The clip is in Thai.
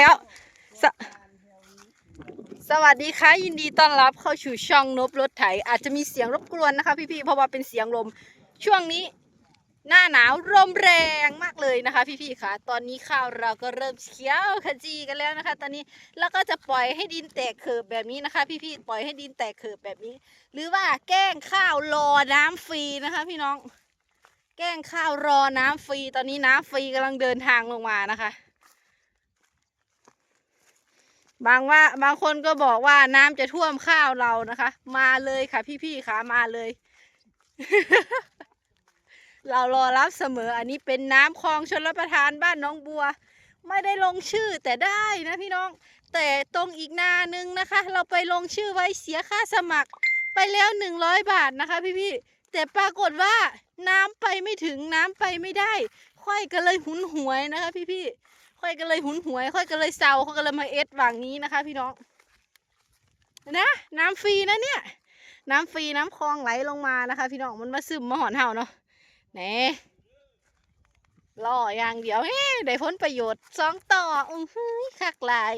แล้วสสวัสดีค่ะยินดีต้อนรับเข้าสู่ช่องนบรถไถ อาจจะมีเสียงรบกวนนะคะ พี่ๆเพราะว่าเป็นเสียงลม ช่วงนี้หน้าหนาวลมแรงมากเลยนะคะ พี่ๆค่ะ ตอนนี้ข้าวเราก็เริ่มเขียวขจีกันแล้วนะคะ ตอนนี้แล้วก็จะปล่อยให้ดินแตกเขิบแบบนี้นะคะ พี่ๆปล่อยให้ดินแตกเขิบแบบนี้ หรือว่าแกล้งข้าวรอน้ำฟรีนะคะ พี่น้อง แกล้งข้าวรอน้ำฟรี ตอนนี้น้ำฟรีกำลังเดินทางลงมานะคะ บางว่าบางคนก็บอกว่าน้ำจะท่วมข้าวเรานะคะ มาเลยค่ะ พี่ๆค่ะมาเลย เรารอรับเสมอ อันนี้เป็นน้ำคลองชลประทานบ้านน้องบัว ไม่ได้ลงชื่อแต่ได้นะพี่น้อง แต่ตรงอีกนานึงนะคะ เราไปลงชื่อไว้เสียค่าสมัคร ไปแล้วหนึ่งร้อยบาทนะคะ พี่ๆแต่ปรากฏว่าน้ำไปไม่ถึงน้ำไปไม่ได้ค่อยก็เลยหุนหวยนะคะ พี่ๆ ค่อยก็เลยหุนหวย ค่อยก็เลยเซาค่อยก็เลยมาเอสหวังนี้นะคะ พี่น้องนะน้ำฟรีนะเนี่ย น้ำฟรีน้ำคลองไหลลงมานะคะ พี่น้องมันมาซึมมาหอนเห่าเนาะแหนล่ออย่างเดียวเฮ้ได้ผลประโยชน์สองต่ออือหือคักหลาย